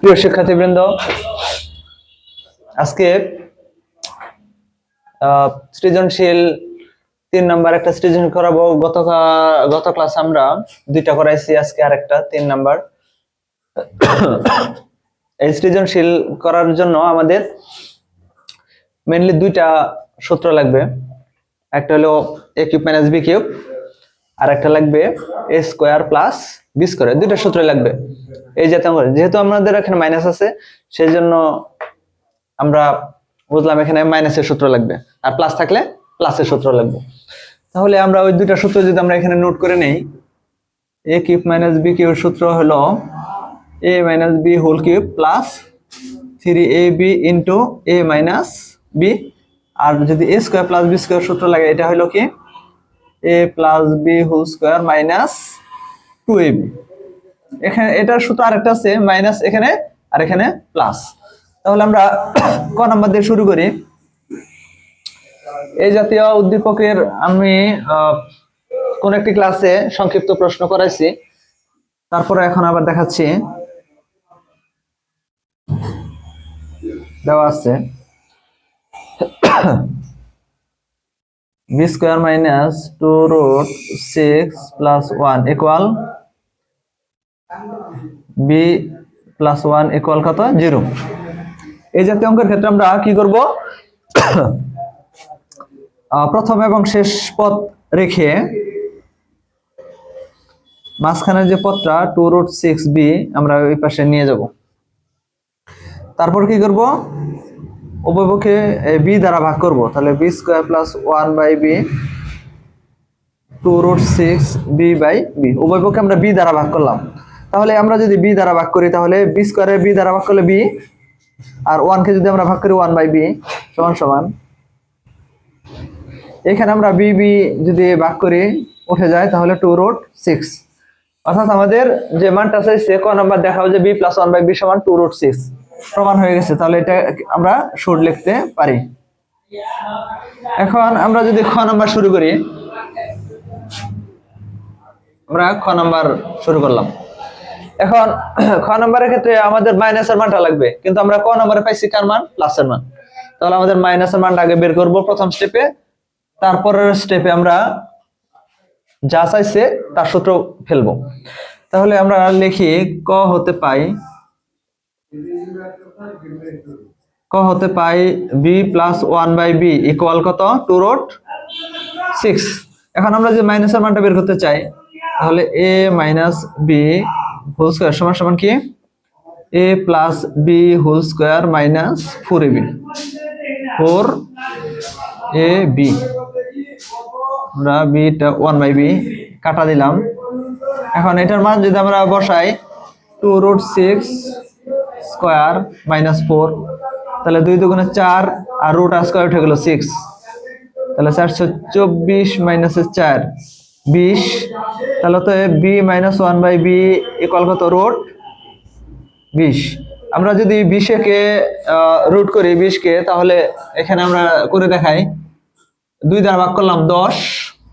প্রিয় শিক্ষার্থীবৃন্দ, আজকে সৃজনশীল তিন নাম্বার একটা সৃজনশীল করাবো। গত গত ক্লাস আমরা দুইটা করাইছি, আজকে আরেকটা, তিন নাম্বার। এই সৃজনশীল করার জন্য আমাদের মেনলি দুইটা সূত্র লাগবে। একটা হলো A cube minus B cube আর একটা লাগবে A square plus B square দুইটা সূত্র লাগবে। এই জাতীয় যেহেতু আমাদের এখানে মাইনাস আছে সেই জন্য আমরা বুঝলাম এখানে মাইনাসের সূত্র লাগবে, আর প্লাস থাকলে প্লাসের সূত্র লাগবে। তাহলে আমরা ওই দুইটা সূত্র যদি আমরা এখানে নোট করে নেই A cube minus B cube সূত্র হলো A minus B whole cube plus three A B into A minus B আর যদি A square plus B square সূত্র লাগে, এটা হলো কি? A plus B whole square minus two A B. এখানে এটার সূত্র আরেকটা আছে, মাইনাস এখানে আর এখানে প্লাস। তাহলে আমরা ক নাম্বার দিয়ে শুরু করি। এই জাতীয় উদ্দীপকের আমি কোন একটি ক্লাসে সংক্ষিপ্ত প্রশ্ন করাইছি। তারপরে এখন আবার দেখাচ্ছি। দেওয়া আছে। B square minus two root six plus one equal B plus one equal কত? জিরো এই জাতীয় অঙ্কের ক্ষেত্রে আমরা কি করব? প্রথম এবং শেষ পদ রেখে মাঝখানের যে পদটা টু রুট সিক্স বি আমরা ওই পাশে নিয়ে যাব। তারপর কি করব? উভয়পক্ষে বি দ্বারা ভাগ করব। তাহলে B square plus one by B two root six B by B. উভয়পক্ষে আমরা বি দ্বারা ভাগ করলাম। তাহলে আমরা যদি বি দ্বারা ভাগ করি, তাহলে বি স্কোয়ারে বি দ্বারা ভাগ করলে বি, আর ওয়ানকে যদি আমরা ভাগ করি ওয়ান বাই বি, সমান সমান। এখানে আমরা বি বি যদি ভাগ করি, উঠে যায়, তাহলে টু রুট সিক্স। অর্থাৎ আমাদের যে মানটা আছে, সে ক নাম্বার দেখাও যে B plus one by B সমান টু রুট সিক্স। প্রমাণ হয়ে গেছে, তাহলে এটা আমরা শুট লিখতে পারি। এখন আমরা যদি খ নাম্বার শুরু করি, আমরা খ নাম্বার শুরু করলাম। এখন খ নাম্বারের ক্ষেত্রে আমাদের মাইনাসের মানটা লাগবে, কিন্তু আমরা ক নাম্বারে পাইছি কার মান? প্লাসের মান। তাহলে আমাদের মাইনাসের মানটা আগে বের করব প্রথম স্টেপে তারপরের স্টেপে আমরা যা চাইছে তার সূত্র ফেলব। তাহলে আমরা লিখি ক হতে পাই ক হতে পাই B plus one by B equal কত? টু রোট সিক্স এখন আমরা যে মাইনাসের মানটা বের করতে চাই, তাহলে A minus B whole square সমান সমান কি? A plus B whole square minus four A B four A B আমরা বিটা ওয়ান বাই বি কাটা দিলাম। এখন এটার মান যদি আমরা বসাই two root six square minus four, তাহলে দুই দুগুণে চার আর রুট আর স্কোয়ার উঠে গেল সিক্স। তাহলে চারশো চব্বিশ মাইনাসের চার, বিশ। তাহলে তো B minus one by B equal কত? রুট বিশ। আমরা যদি বিশেকে রুট করি বিশকে তাহলে এখানে আমরা করে দেখাই। দুই দ্বারা ভাগ করলাম দশ,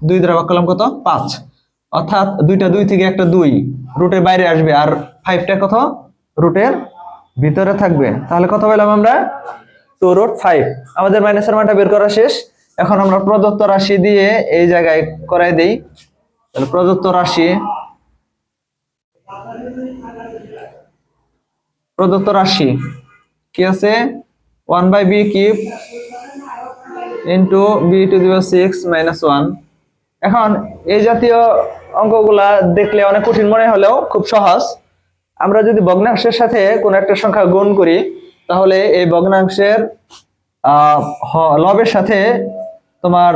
দুই দ্বারা ভাগ করলাম কত? পাঁচ। অর্থাৎ দুইটা দুই থেকে একটা দুই, রুটের বাইরে আসবে। আর ফাইভটা কত? রুটের ভিতরে থাকবে। তাহলে কত পেলাম আমরা? টু রুট ফাইভ আমাদের মাইনাসের মানটা বের করা শেষ। এখন আমরা প্রদত্ত রাশি দিয়ে এই জায়গায় করাই দেই। তাহলে প্রদত্ত রাশি প্রদত্ত রাশি কি আছে? One by B cube into B to the six minus one এখন এই জাতীয় অঙ্কগুলা দেখলে অনেক কঠিন মনে হলেও খুব সহজ। আমরা যদি ভগ্নাংশের সাথে কোনো একটা সংখ্যা গুণ করি, তাহলে এই ভগ্নাংশের লবের সাথে তোমার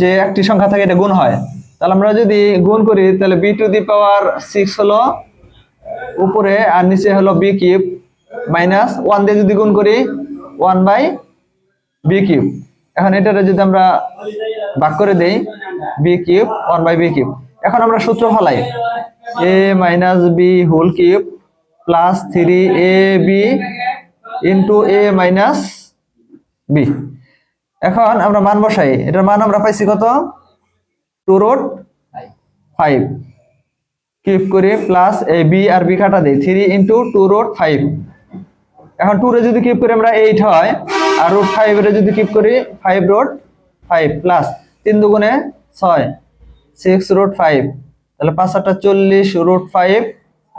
যে একটি সংখ্যা থাকে এটা গুণ হয়। তাহলে আমরা যদি গুণ করি, তাহলে B to the power six হলো উপরে আর নিচে হলো বি কিউব মাইনাস ওয়ান দিয়ে যদি গুণ করি ওয়ান বাই বি কিউব এখন এটারে যদি আমরা ভাগ করে দেই B cube one by B cube এখন আমরা সূত্র ফলাই A minus B whole cube plus three A B into A minus B এখন আমরা মান বসাই। এটার মান আমরা পাইছি কত? টু রোড ফাইভ কিউব করে প্লাস এ বি আর বি কাটা দেই। Three into two root five এখন টু রে যদি কিপ করি আমরা এইট হয়, আর রুট ফাইভ যদি কিপ করি ফাইভ রুট ফাইভ প্লাস তিন দুগুণে ছয় সিক্স রুট ফাইভ তাহলে পাঁচ আটটা চল্লিশ root five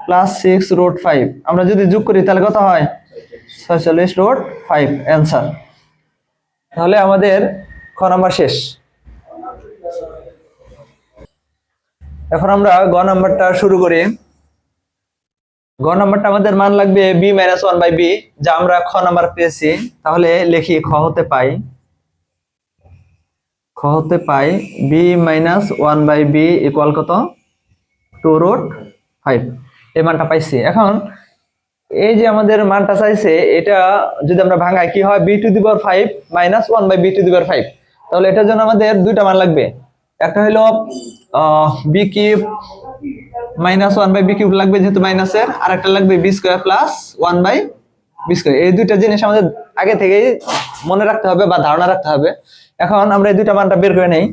plus six root five আমরা যদি যোগ করি, তাহলে কত হয়? ছয়চল্লিশ রুট ফাইভ অ্যান্সার তাহলে আমাদের খ নাম্বার শেষ। এখন আমরা গ নাম্বারটা শুরু করি। গ নাম্বারটা আমাদের মান লাগবে B minus one by B যা আমরা খ নাম্বার পেয়েছি। তাহলে লিখি খ হতে পাই। খ হতে পাই B minus one by B equal কত? টু রুট ফাইভ এই মানটা পাইছি। এখন এই যে আমাদের মানটা চাইছে, এটা যদি আমরা ভাঙাই, কি হয়? B to the power five minus one by B to the power five তাহলে এটার জন্য আমাদের দুইটা মান লাগবে। একটা হলো B cube minus one by B cube লাগবে যেহেতু মাইনাসের আর একটা লাগবে B square plus one by B square এই দুইটা জিনিস আমাদের আগে থেকেই মনে রাখতে হবে বা ধারণা রাখতে হবে। এখন আমরা এই দুইটা মানটা বের করে নেই।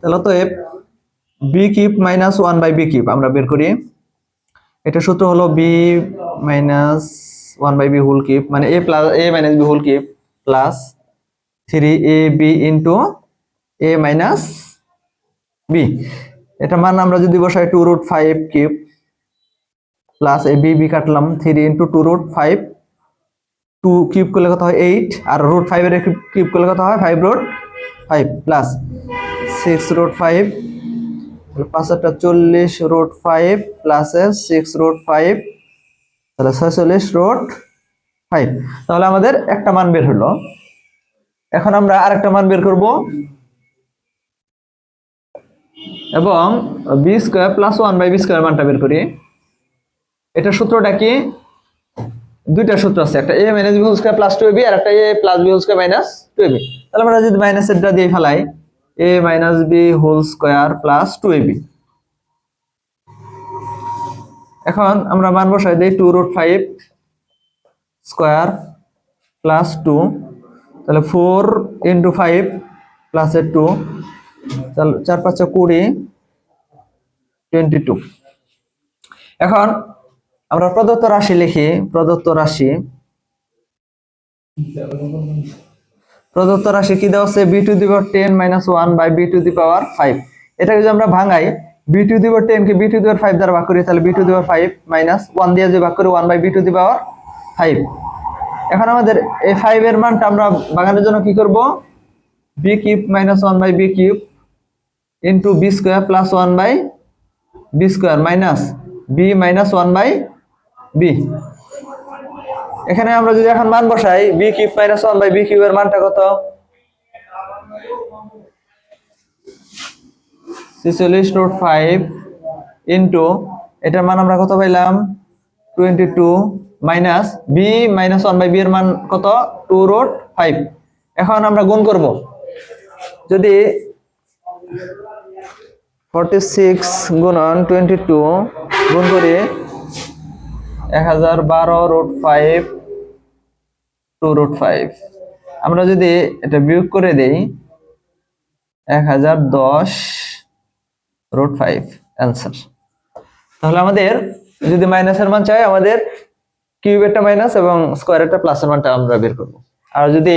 তাহলে তো B cube minus one by B cube আমরা বের করি। এটা সূত্র হলো B minus one by B whole cube মানে A plus A minus B whole cube plus three A B into A minus B এটা মান আমরা যদি বসাই two root five cube plus A B B কাটলাম three into two root five two cube করলে কত হয় এইট আর রুট ফাইভের কিউব করলে কত হয় five root five plus six root five পাঁচ একটা চল্লিশ root five plus six root five তাহলে ছয়চল্লিশ রুট ফাইভ তাহলে আমাদের একটা মান বের হলো। এখন আমরা আরেকটা মান বের করব। এবং B square plus one by B square মানটা বের করি। এটা সূত্রটা কি? দুইটা সূত্র আছে, একটা A minus B whole square plus two B আর একটা A plus B whole square minus two B তাহলে আমরা যদি মাইনাসেরটা দিয়ে ফেলাই A minus B whole square plus two A B এখন আমরা মান বসাই দিই two root five square plus two তাহলে ফোর ইন্টু ফাইভ প্লাসের টু তাহলে চার পাঁচটা কুড়ি টোয়েন্টি টু এখন আমরা প্রদত্ত রাশি লিখি, প্রদত্ত রাশি প্রদত্ত রাশি কি দেওয়া আছে? B to the power ten minus one by B to the power five এটাকে যদি আমরা ভাঙাই B to the power ten K B to the power five দ্বারা ভাগ করি, তাহলে B to the power five minus one দিয়ে যদি ভাগ করি one by B to the power five এখন আমাদের এই ফাইভ এর মানটা আমরা ভাঙানোর জন্য কি করব? B cube minus one by B cube into B square plus one by B square minus B minus one by B এখানে আমরা যদি এখন মান বসাই B cube minus one by B কিউবের মানটা কত? ছিচল্লিশ রুট ফাইভ ইন্টু এটার মান আমরা কত পাইলাম? Twenty two minus B minus one by B এর মান কত? টু রুট ফাইভ এখন আমরা গুণ করব। যদি ফর্টি সিক্স গুণন টোয়েন্টি টু গুণ করি এক হাজার বারো root five two root five আমরা যদি এটা বিয়োগ করে দেই, এক হাজার দশ রুট ফাইভ অ্যান্সার তাহলে আমাদের যদি মাইনাসের মান চাই, আমাদের কিউবেরটা মাইনাস এবং স্কোয়ারেরটা প্লাসের মানটা আমরা বের করব। আর যদি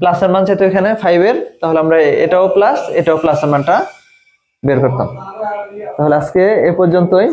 প্লাসের মান চাইতো এখানে ফাইভের তাহলে আমরা এটাও প্লাস এটাও প্লাসের মানটা বের করতাম। তাহলে আজকে এ পর্যন্তই।